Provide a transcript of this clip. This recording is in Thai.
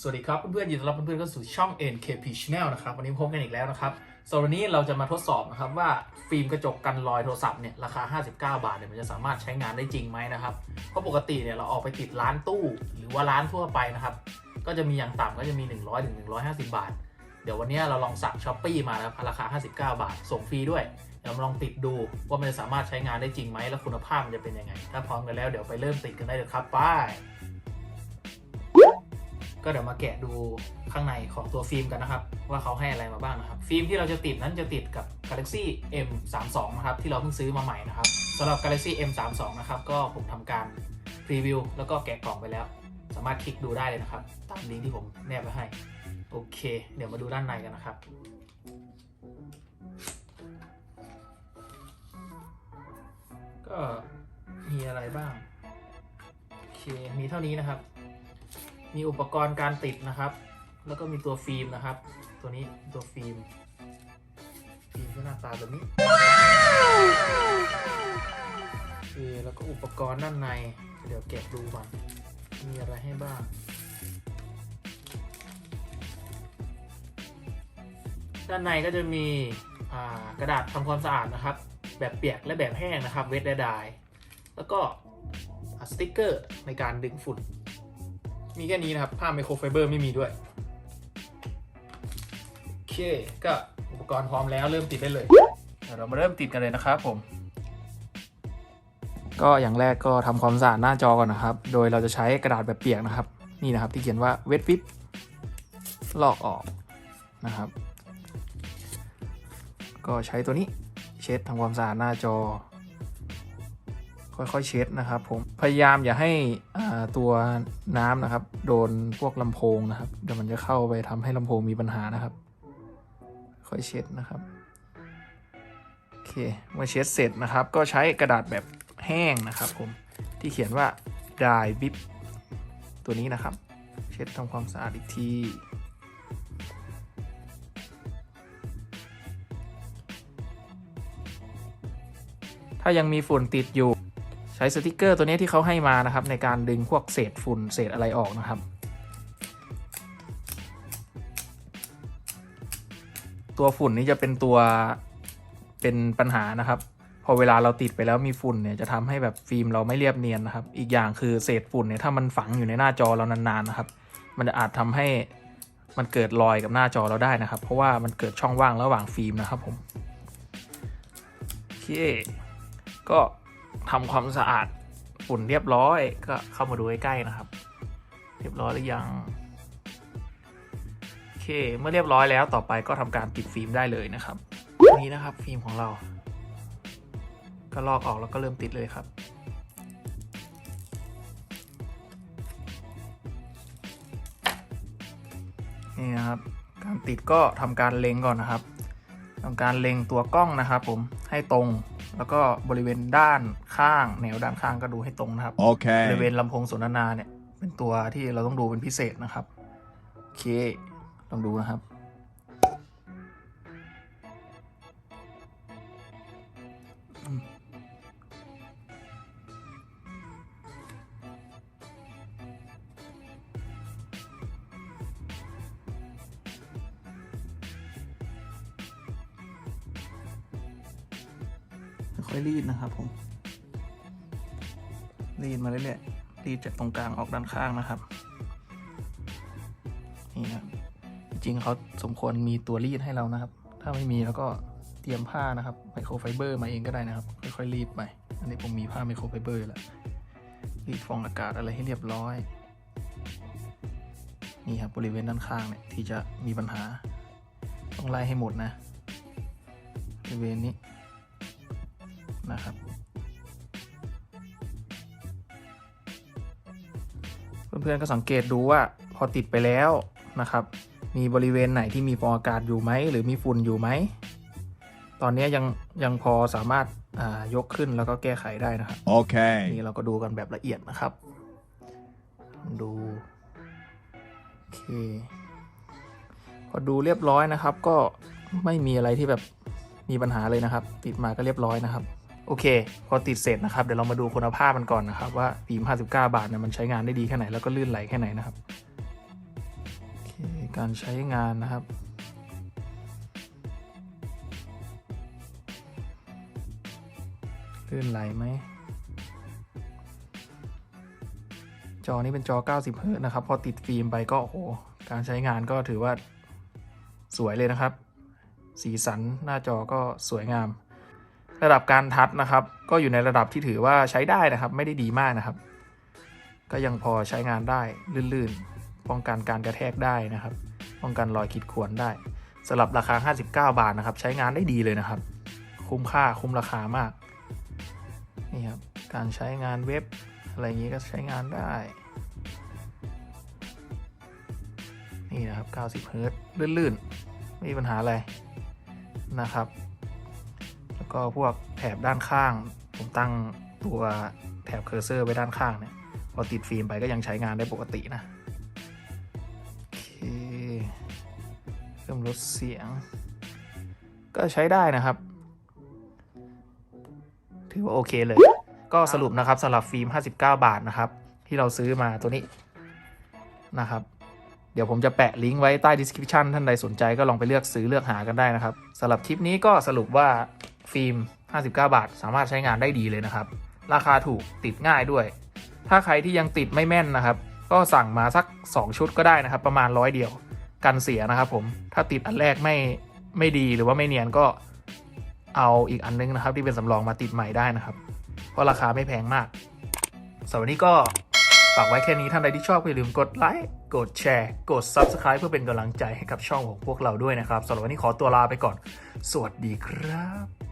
สวัสดีครับเพื่อนๆยินดีต้อนรับเพื่อนๆเข้าสู่ช่อง NKP Channel นะครับวันนี้พบกันอีกแล้วนะครับสำหรับวันนี้เราจะมาทดสอบนะครับว่าฟิล์มกระจกกันรอยโทรศัพท์เนี่ยราคา 59 บาทเนี่ยมันจะสามารถใช้งานได้จริงไหมนะครับเพราะปกติเนี่ยเราออกไปติดร้านตู้ หรือว่าร้านทั่วไปนะครับก็จะมีอย่างต่ำก็จะมี 100ถึง150 บาท เดี๋ยววันนี้เราลองสั่งช้อปปี้มานะครับราคา 59 บาท ส่งฟรีด้วยเดี๋ยวมาลองติดดูว่ามันจะสามารถใช้งานได้จริงไหมและคุณภาพมันจะเป็นยังไง ถ้าพร้อมกันแล้วเดี๋ยวไปเริ่มติดกันได้เลยครับไป ก็เดี๋ยวมาแกะดูข้างในของตัวฟิล์มกันนะครับ ว่าเขาให้อะไรมาบ้างนะครับ ฟิล์มที่เราจะติดนั้นจะติดกับ Galaxy M32 นะครับที่เราเพิ่งซื้อมาใหม่นะครับสำหรับ Galaxy M32 นะครับก็ผมทำการพรีวิวแล้วก็แกะกล่องไปแล้ว สามารถคลิกดูได้เลยนะครับ ตามลิงก์ที่ผมแนบไว้ให้ โอเค เดี๋ยวมาดูด้านในกันนะครับก็มีอะไรบ้าง โอเค มีเท่านี้นะครับ มีอุปกรณ์การติดนะครับ แล้วก็มีตัวฟิล์มนะครับ ตัวนี้ตัวฟิล์ม ฟิล์มก็หน้าตาแบบนี้โอเคแล้วก็อุปกรณ์ด้านใน เดี๋ยวแกะดูก่อน มีอะไรให้บ้าง ด้านในก็จะมีกระดาษทำความสะอาดนะครับ แบบเปียกและแบบแห้งนะครับ เวทและดายแล้วก็สติ๊กเกอร์ในการดึงฝุ่น มีแค่นี้นะครับ ผ้าไมโครไฟเบอร์ไม่มีด้วย โอเค ก็อุปกรณ์พร้อมแล้วเริ่มติดได้เลยเดี๋ยวเรามาเริ่มติดกันเลยนะครับผม ก็อย่างแรกก็ทำความสะอาดหน้าจอก่อนนะครับ โดยเราจะใช้กระดาษแบบเปียกนะครับ นี่นะครับที่เขียนว่าเวทฟิปลอกออกนะครับ ก็ใช้ตัวนี้เช็ดทำความสะอาดหน้าจอ ค่อยๆเช็ดนะครับ ผมพยายามอย่าให้ตัวน้ำนะครับ โดนพวกลำโพงนะครับเดี๋ยวมันจะเข้าไปทำให้ลำโพงมีปัญหานะครับ ค่อยเช็ดนะครับโอเคเมื่อเช็ดเสร็จนะครับ ก็ใช้กระดาษแบบแห้งนะครับ ผมที่เขียนว่า dry bib ตัวนี้นะครับ เช็ดทำความสะอาดอีกทีถ้ายังมีฝุ่นติดอยู่ ใช้สติกเกอร์ตัวนี้ที่เขาให้มานะครับ ในการดึงพวกเศษฝุ่นเศษอะไรออกนะครับ ตัวฝุ่นนี้จะเป็นตัวเป็นปัญหานะครับ พอเวลาเราติดไปแล้วมีฝุ่นเนี่ยจะทำให้แบบฟิล์มเราไม่เรียบเนียนนะครับ อีกอย่างคือเศษฝุ่นเนี่ยถ้ามันฝังอยู่ในหน้าจอเรานานๆนะครับ มันจะอาจทำให้มันเกิดรอยกับหน้าจอเราได้นะครับ เพราะว่ามันเกิดช่องว่างระหว่างฟิล์มนะครับผมโอเคก็ ทำความสะอาดฝุ่นเรียบร้อยก็เข้ามาดูใกล้ๆนะครับ เรียบร้อยหรือยังโอเคเมื่อเรียบร้อยแล้วต่อไปก็ทำการติดฟิล์มได้เลยนะครับนี่นะครับฟิล์มของเรา ก็ลอกออกแล้วก็เริ่มติดเลยครับนี่นะครับการติดก็ทำการเล็งก่อนนะครับทำการเล็งตัวกล้องนะครับ ผมให้ตรงแล้วก็บริเวณด้าน ข้าง แนวด้านข้างก็ดูให้ตรงนะครับบริ Okay. เวณลำโพงสนทนาเนี่ย เป็นตัวที่เราต้องดูเป็นพิเศษนะครับ โอเค ลองดูนะครับ ค่อยๆรีดนะครับผม รีดมาเรื่อยๆรีดจากตรงกลางออกด้านข้างนะครับ นี่ครับจริงเขาสมควรมีตัวรีดให้เรานะครับ ถ้าไม่มีแล้วก็เตรียมผ้านะครับไมโครไฟเบอร์มาเองก็ได้นะครับ ค่อยๆรีดไป อันนี้ผมมีผ้าไมโครไฟเบอร์แล้วรีดฟองอากาศอะไรให้เรียบร้อย นี่ครับบริเวณด้านข้างเนี่ยที่จะมีปัญหา ต้องไล่ให้หมดนะบริเวณนี้นะครับ เพื่อนๆก็สังเกตดูว่าพอติดไปแล้วนะครับ มีบริเวณไหนที่มีฟองอากาศอยู่ไหม หรือมีฝุ่นอยู่ไหม ตอนนี้ยังยังพอสามารถอ่ายกขึ้นแล้วก็แก้ไขได้นะครับ Okay. นี่เราก็ดูกันแบบละเอียดนะครับ ดู โอเค พอดูเรียบร้อยนะครับ ก็ไม่มีอะไรที่แบบมีปัญหาเลยนะครับ ติดมาก็เรียบร้อยนะครับ โอเค พอติดเสร็จนะครับ เดี๋ยวเรามาดูคุณภาพมันก่อนนะครับ ว่าฟิล์ม59 บาทเนี่ยมันใช้งานได้ดีแค่ไหนแล้วก็ลื่นไหลแค่ไหนนะครับการใช้งานนะครับลื่นไหลไหม จอนี้เป็นจอ 90เฮิร์ตนะครับ พอติดฟิล์มไปก็โอ้โห การใช้งานก็ถือว่าสวยเลยนะครับ สีสันหน้าจอก็สวยงาม ระดับการทัชนะครับ ก็อยู่ในระดับที่ถือว่าใช้ได้นะครับ ไม่ได้ดีมากนะครับ ก็ยังพอใช้งานได้ลื่นๆ ป้องกันการกระแทกได้นะครับ ป้องกันรอยขีดข่วนได้สำหรับราคา 59 บาทนะครับ ใช้งานได้ดีเลยนะครับ คุ้มค่าคุ้มราคามากนี่ครับการใช้งานเว็บอะไรอย่างนี้ก็ใช้งานได้ นี่นะครับ 90 เฮิร์ตลื่นๆ ไม่มีปัญหาอะไรนะครับ แล้วก็พวกแถบด้านข้าง ผมตั้งตัวแถบเคอร์เซอร์ไว้ด้านข้างเนี่ย พอติดฟิล์มไปก็ยังใช้งานได้ปกตินะ โอเคเพิ่มลดเสียง ก็ใช้ได้นะครับ ถือว่าโอเคเลย ก็สรุปนะครับสำหรับฟิล์ม 59 บาทนะครับ ที่เราซื้อมาตัวนี้นะครับเดี๋ยวผมจะแปะลิงก์ไว้ใต้ description ท่านใดสนใจก็ลองไปเลือกซื้อเลือกหากันได้นะครับสำหรับคลิปนี้ก็สรุปว่า ฟิล์ม 59 บาท สามารถใช้งานได้ดีเลยนะครับ ราคาถูกติดง่ายด้วย ถ้าใครที่ยังติดไม่แม่นนะครับ ก็สั่งมาสัก 2 ชุดก็ได้นะครับ ประมาณร้อยเดียว กันเสียนะครับผม ถ้าติดอันแรกไม่ไม่ดีหรือว่าไม่เนียนก็เอาอีกอันนึงนะครับ ที่เป็นสำรองมาติดใหม่ได้นะครับ เพราะราคาไม่แพงมากสำหรับวันนี้ก็ฝากไว้แค่นี้ท่านใดที่ชอบอย่าลืมกดไลค์กดแชร์ กด Subscribe เพื่อเป็นกำลังใจให้กับช่องของพวกเราด้วยนะครับสำหรับวันนี้ขอตัวลาไปก่อน สวัสดีครับ